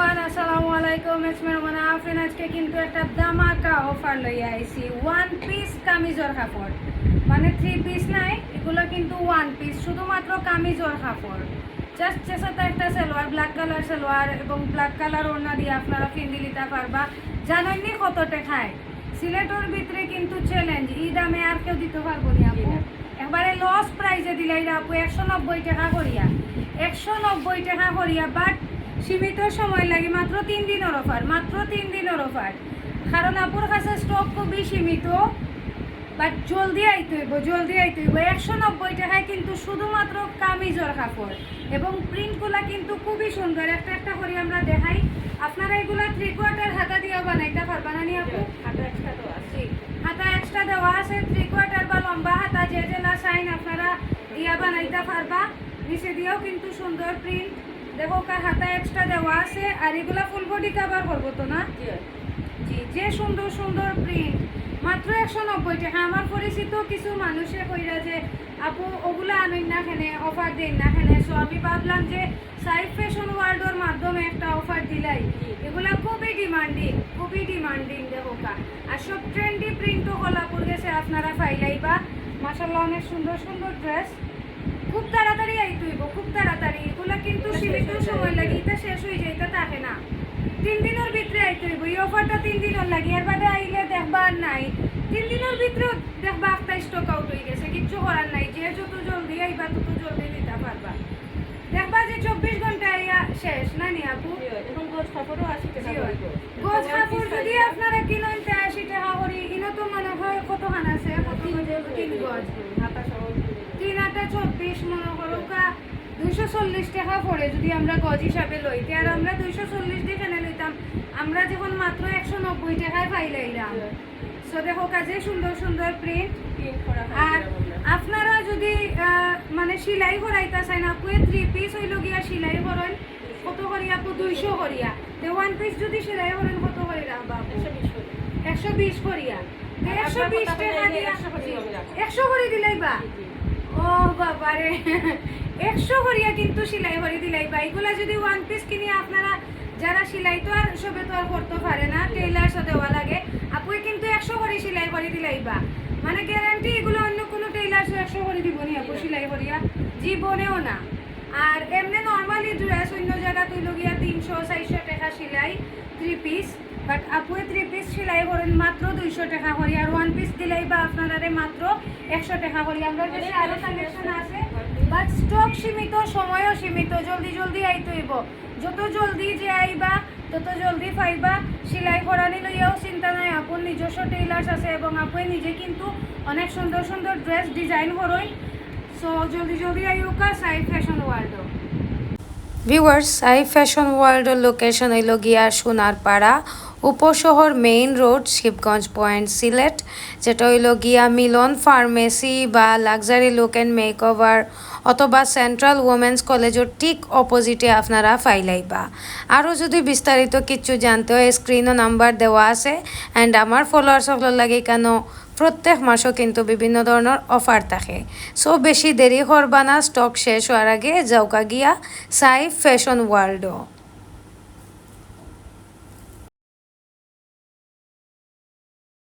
Everyone আসসালামু আলাইকুম। It's মেরমানা Afrin আজকে কিন্তু একটা দামাকা অফার লইয়া আইছি। ওয়ান পিস কামিজর কাপড়। মানে থ্রি পিস নাই এগুলো কিন্তু ওয়ান পিস শুধুমাত্র কামিজর কাপড়। জাস্ট চেষ্টা একটা সালোয়ার ব্ল্যাক কালার সালোয়ার এবং ব্ল্যাক কালার ওড়না দিয়ে আপনারা কিনে নিতে পারবা জানেননি কত টাকায় সিলেটের ভিতরে কিন্তু চ্যালেঞ্জ এই দামে আর কেউ দিতে পারব না আপু। একবারে লস প্রাইজে দিলাই আপু একশো নব্বই টাকা করিয়া। একশো নব্বই টাকা করিয়া বাট সীমিত সময় লাগে মাত্র তিন দিনের অফার মাত্র তিন দিনের অফার কারণ আপুর কাছে স্টক খুবই সীমিত বাট জলদি আইতে হইব জলদি আইতে হইব। একশো নব্বই টাকায় কিন্তু শুধুমাত্র কামিজর কাপড় এবং প্রিন্টগুলা কিন্তু খুবই সুন্দর। একটা একটা করে আমরা দেখাই। আপনারা এগুলা থ্রি কোয়ার্টার হাতা দিয়ে বানাইতে পারবা না নি আপু? হাতে extra দেওয়া আছে। হাতা এক্সট্রা দেওয়া আছে থ্রি কোয়ার্টার বা লম্বা হাতা যে জেলা সাইন আপনারা দিয়া বানাইতে পারবা। নিচে দিয়েও কিন্তু সুন্দর প্রিন্ট দেখো হাতা এক্সট্রা দেওয়া আছে আর এগুলা ফুল বডি কাভার করব তো না? জি, জি যে সুন্দর সুন্দর প্রিন্ট মাত্র একশো নব্বই টাকা আমার পরিচিত কিছু মানুষে কইরা যে আপু ওগুলা আনুন না খেনে অফার দিন না খেনে সো আমি ভাবলাম যে সাইড ফ্যাশন ওয়ার্ল্ডের মাধ্যমে একটা অফার দিলাই। এগুলা খুবই ডিমান্ডিং খুবই ডিমান্ডিং দেখো কা আর সব ট্রেন্ডি প্রিন্টও কলাপুর গেছে আপনারা ফাইলাইবা মাসাল্লাহ অনেক সুন্দর সুন্দর ড্রেস খুব তাড়াতাড়ি আইতে হইব খুব তাড়াতাড়ি। কিন্তু সময় লাগে এটা শেষ হয়ে যায় এটা থাকে না। তিন দিনের ভিতরে আইতে হইব এই অফারটা তিন দিনের লাগে এর বাদে আইলে দেখবা আর নাই। তিন দিনের ভিতরে দেখবা একটা স্টক আউট হয়ে গেছে কিচ্ছু করার নাই যে যত জলদি আইবা তত জলদি দিতে পারবা। দেখবা যে চব্বিশ ঘণ্টা আইয়া শেষ না নি আপু? এখন গোছ কাপড়ও আশি টাকা জি, করে। কাপড় যদি। আপনারা কিনেন তে আশি টাকা করি ইনো তো মনে হয় কত খান আছে? কত তিন গজ তিন গজ হাতা সহ তিন আটা চব্বিশ মনে দুইশো চল্লিশ টাকা পড়ে যদি আমরা গজ হিসাবে লইতে আর আমরা দুইশো চল্লিশ দিয়ে কেনে লইতাম আমরা যখন মাত্র একশো নব্বই টাকায় পাইলাইলাম। সো দেখো কাজে সুন্দর সুন্দর প্রিন্ট আর আপনারা যদি মানে সিলাই করাইতা চাই না কুয়ে থ্রি পিস হইল গিয়া সিলাই করেন কত করিয়া আপু? দুইশো করিয়া। তে ওয়ান পিস যদি সিলাই করেন কত করি রাখবা একশো বিশ করিয়া। একশো বিশ টাকা দিয়া 100 করে আমি রাখব। একশো করে দিলাই বা। ও বাবারে। একশো করিয়া কিন্তু সেলাই করে দিলাই বা, এগুলা যদি ওয়ান পিস কিনি আপনারা, যারা সেলাই তো আর সবে তো আর করতে পারে না টেইলার সাথে দেওয়া লাগে, আপুই কিন্তু একশো করে সেলাই করে দিলাই বা। মানে গ্যারান্টি এগুলো অন্য কোনো টেইলার একশো করে দিব নি আপু, সেলাই করিয়া জীবনেও না। আর এমনি নর্মালি ড্রেস অন্য জায়গা তুই লগিয়া তিনশো, চারশো টাকা সেলাই থ্রি পিস বাট আপুয়ে থ্রি পিস সেলাই করেন মাত্র দুইশো টাকা করি। আর ওয়ান পিস দিলাই বা আপনারা মাত্র একশো টাকা করি। আমরা কাছে আরও কালেকশন আছে। বাট স্টক সীমিত সময়ও সীমিত। জলদি জলদি আইতে হইব। যত জলদি যে আইবা তত জলদি পাইবা। সেলাই করানি লইয়াও চিন্তা নাই। আপুর নিজস্ব টেইলার্স আছে এবং আপুয়ে নিজে কিন্তু অনেক সুন্দর সুন্দর ড্রেস ডিজাইন করই। সো জলদি জলদি আইউকা সাইড ফ্যাশন ওয়ার্ল্ডও ভিউয়ার্স আই ফ্যাশন ওয়ার্ল্ডের লোকেশন হইল গিয়া Sonarpara. Upashahar main road, Shibganj point Sylhet, যেটা হইল গিয়া মিলন ফার্মেসি বা লাক্সারি লুক অ্যান্ড মেকওভার অথবা সেন্ট্রাল উমেন্স কলেজের ঠিক অপোজিটে আপনারা ফাইলাইবা। আরও যদি বিস্তারিত কিছু জানতে হয় স্ক্রিনও নাম্বার দেওয়া আছে অ্যান্ড আমার ফলোয়ার্স সকলের লাগে কেন প্রত্যেক মাসও কিন্তু বিভিন্ন ধরনের অফার থাকে। সো বেশি দেরি করবা না স্টক শেষ হওয়ার আগে যাওকা গিয়া সাই ফ্যাশন ওয়ার্ল্ডও